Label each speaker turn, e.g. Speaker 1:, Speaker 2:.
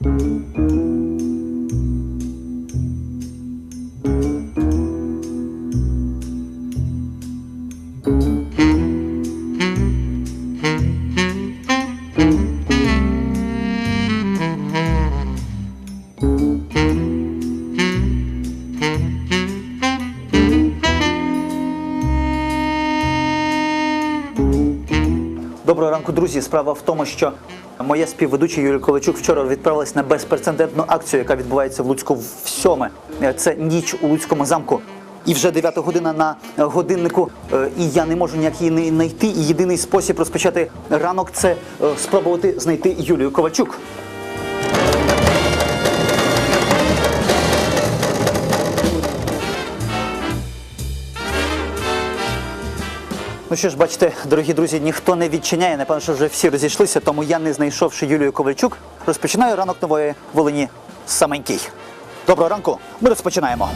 Speaker 1: Música Доброго ранку, друзі. Справа в тому, що моя співведуча Юрій Ковальчук вчора відправилась на безпрецедентну акцію, яка відбувається в Луцьку в сьоме. Це ніч у Луцькому замку. І вже 9 година на годиннику, е, і я не можу ніяк її не знайти. І єдиний спосіб розпочати ранок це е, спробувати знайти Юлію Ковальчук. Ну що ж, бачите, дорогі друзі, ніхто не відчиняє. Напевно, що вже всі розійшлися, тому я, не знайшовши Юлію Ковальчук, розпочинаю ранок нової Волині саменький. Доброго ранку, ми розпочинаємо.